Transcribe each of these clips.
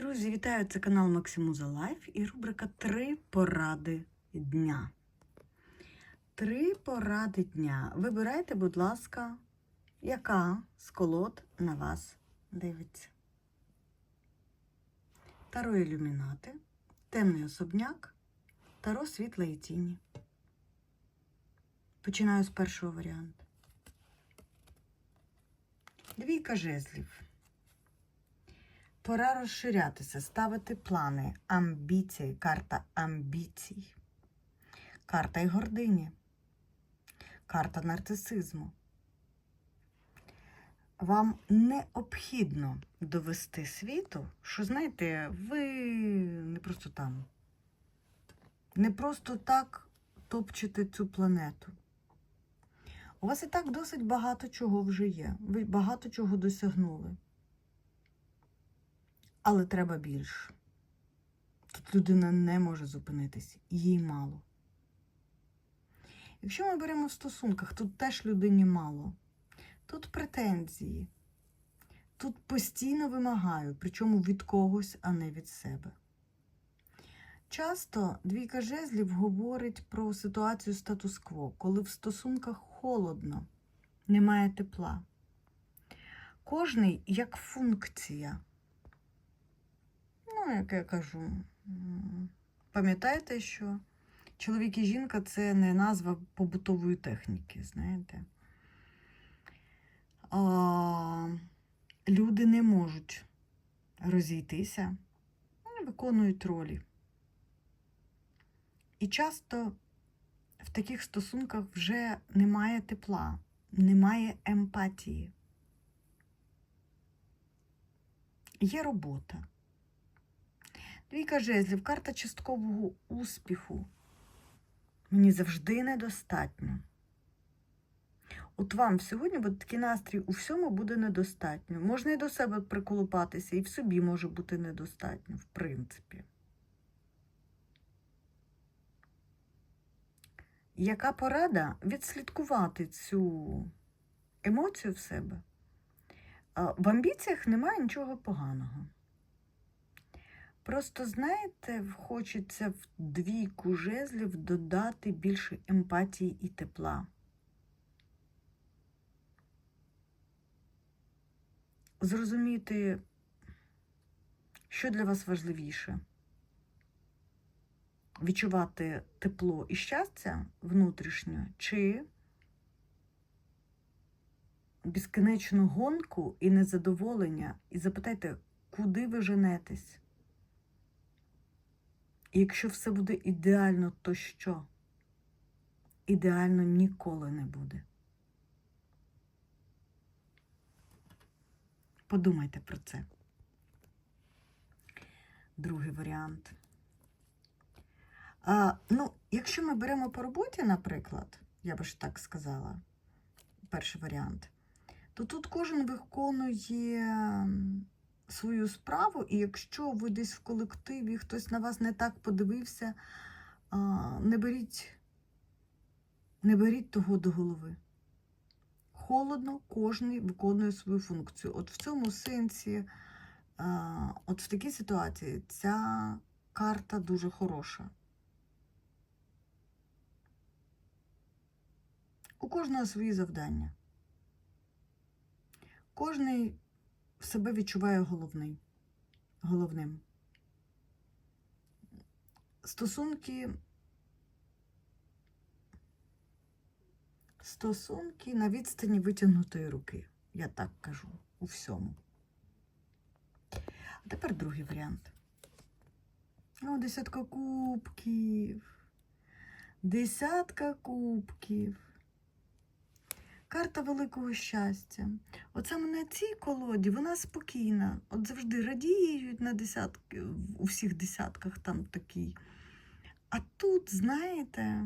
Друзі, вітаю! Це канал Максимуза Лайф і рубрика Три поради дня. Три поради дня. Вибирайте, будь ласка, яка з колод на вас дивиться. Таро ілюмінати, темний особняк, таро світла і тіні. Починаю з першого варіанту. Двійка жезлів. Пора розширятися, ставити плани, амбіції, карта амбіцій, карта й гордині, карта нарцисизму. Вам необхідно довести світу, що, знаєте, ви не просто там, не просто так топчете цю планету. У вас і так досить багато чого вже є. Ви багато чого досягнули. Але треба більше. Тут людина не може зупинитись, їй мало. Якщо ми беремо в стосунках, тут теж людині мало. Тут претензії. Тут постійно вимагаю, причому від когось, а не від себе. Часто двійка жезлів говорить про ситуацію статус-кво, коли в стосунках холодно, немає тепла. Кожний як функція. Як я кажу, пам'ятаєте, що чоловік і жінка це не назва побутової техніки, знаєте. А, люди не можуть розійтися, вони виконують ролі. І часто в таких стосунках вже немає тепла, немає емпатії. Є робота. Двійка жезлів, карта часткового успіху. Мені завжди недостатньо. От вам сьогодні от такий настрій у всьому буде недостатньо. Можна і до себе приколупатися, і в собі може бути недостатньо, в принципі. Яка порада відслідкувати цю емоцію в себе? В амбіціях немає нічого поганого. Просто, знаєте, хочеться в двійку жезлів додати більше емпатії і тепла. Зрозуміти, що для вас важливіше. Відчувати тепло і щастя внутрішнє, чи безкінечну гонку і незадоволення, і запитайте, куди ви женетесь? І якщо все буде ідеально, то що? Ідеально ніколи не буде. Подумайте про це. Другий варіант. А, ну, якщо ми беремо по роботі, наприклад, я би ж так сказала, перший варіант, то тут кожен виконує свою справу, і якщо ви десь в колективі, хтось на вас не так подивився, не беріть, не беріть того до голови. Холодно, кожен виконує свою функцію. От в цьому сенсі, от в такій ситуації, ця карта дуже хороша. У кожного свої завдання. Кожний себе відчуває головний, головним. Стосунки, стосунки на відстані витягнутої руки. Я так кажу у всьому. А тепер другий варіант. О, десятка кубків. Десятка кубків. Карта великого щастя. От саме на цій колоді вона спокійна. От завжди радіють на десятки, у всіх десятках там такий. А тут, знаєте,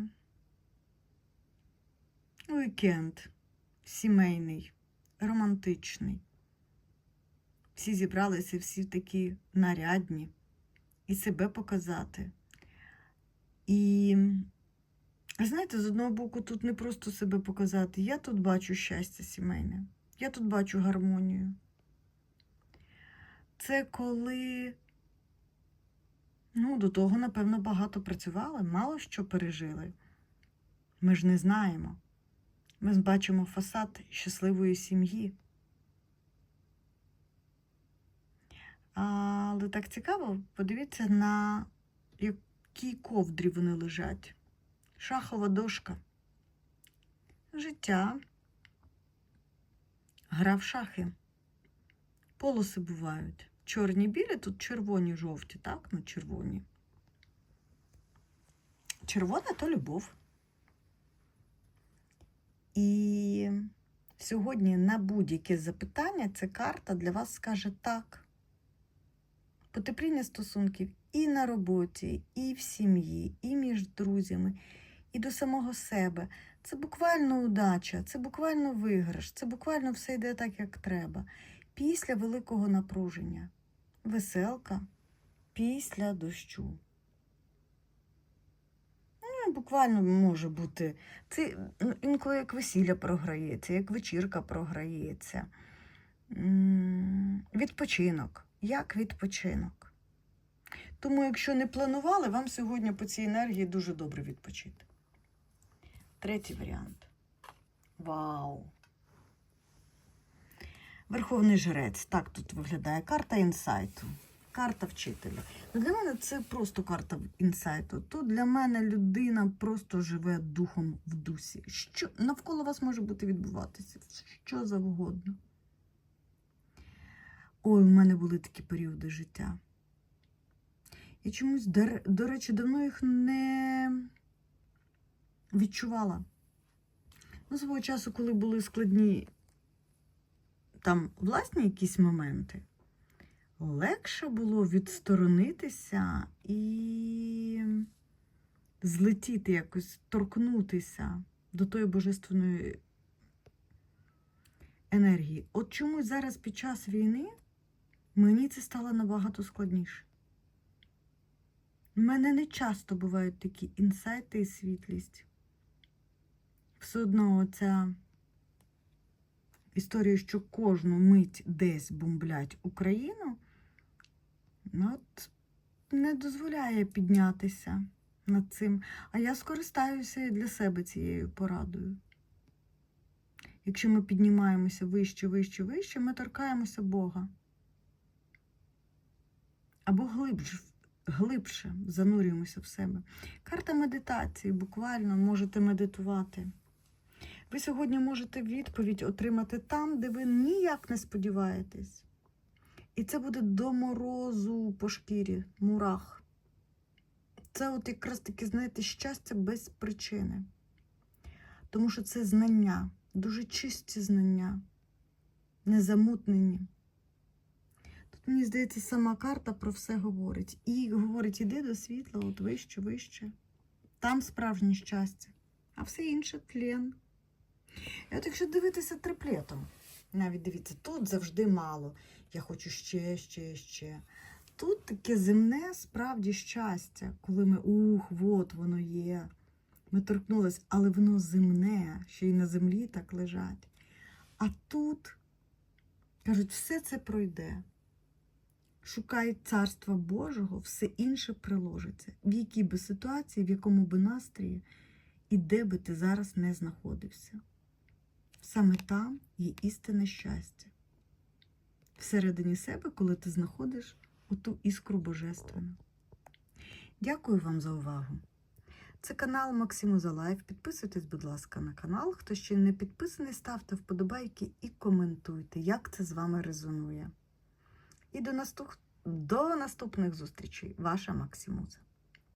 вікенд сімейний, романтичний. Всі зібралися, всі такі нарядні, і себе показати. І Знаєте, з одного боку, тут не просто себе показати. Я тут бачу щастя сімейне, я тут бачу гармонію. Це коли Ну, до того, напевно, багато працювали, мало що пережили. Ми ж не знаємо. Ми бачимо фасад щасливої сім'ї. Але так цікаво, подивіться, на якій ковдрі вони лежать. Шахова дошка. Життя. Гра в шахи. Полоси бувають. Чорні білі, тут червоні жовті, так? Ну, червоні. Червона то любов. І сьогодні на будь-яке запитання ця карта для вас скаже так. Потепління стосунків і на роботі, і в сім'ї, і між друзями, і до самого себе. Це буквально удача, це буквально виграш, це буквально все йде так, як треба. Після великого напруження. Веселка після дощу. Ну, буквально може бути. Це ну, інколи як весілля програється, як вечірка програється. Відпочинок. Як відпочинок. Тому, якщо не планували, вам сьогодні по цій енергії дуже добре відпочити. Третій варіант. Вау! Верховний жрець. Так тут виглядає карта інсайту. Карта вчителя. Ну, Для мене це просто карта інсайту. Тут для мене людина просто живе духом в дусі. Що навколо вас може бути відбуватися? Що завгодно. Ой, у мене були такі періоди життя. Я чомусь, до, речі, давно їх не відчувала. Ну, свого часу, коли були складні там власні якісь моменти, легше було відсторонитися і злетіти якось, торкнутися до тої божественної енергії. От чомусь зараз під час війни мені це стало набагато складніше. У мене не часто бувають такі інсайти і світлість. Все одно оця історія, що кожну мить десь бомблять Україну, ну, от не дозволяє піднятися над цим. А я скористаюся і для себе цією порадою. Якщо ми піднімаємося вище, вище, вище, ми торкаємося Бога. Або глибше, глибше занурюємося в себе. Карта медитації, буквально можете медитувати. Ви сьогодні можете відповідь отримати там, де ви ніяк не сподіваєтесь. І це буде до морозу по шкірі, мурах. Це от якраз таки, знаєте, щастя без причини. Тому що це знання, дуже чисті знання, незамутнені. Тут, мені здається, сама карта про все говорить. І говорить, іди до світла, от вище, вище. Там справжнє щастя, а все інше тлен. І от якщо дивитися триплетом, навіть дивіться, тут завжди мало. Я хочу ще, ще, ще. Тут таке земне справді щастя, коли ми ух, от воно є. Ми торкнулись, але воно земне, ще й на землі так лежать. А тут, кажуть, все це пройде. Шукай царства Божого, все інше приложиться. В якій би ситуації, в якому би настрої, і де би ти зараз не знаходився. Саме там є істинне щастя. Всередині себе, коли ти знаходиш оту іскру божественну. Дякую вам за увагу. Це канал Максиму за Лайф. Підписуйтесь, будь ласка, на канал. Хто ще не підписаний, ставте вподобайки і коментуйте, як це з вами резонує. І до, наступ... до наступних зустрічей. Ваша Максимуза.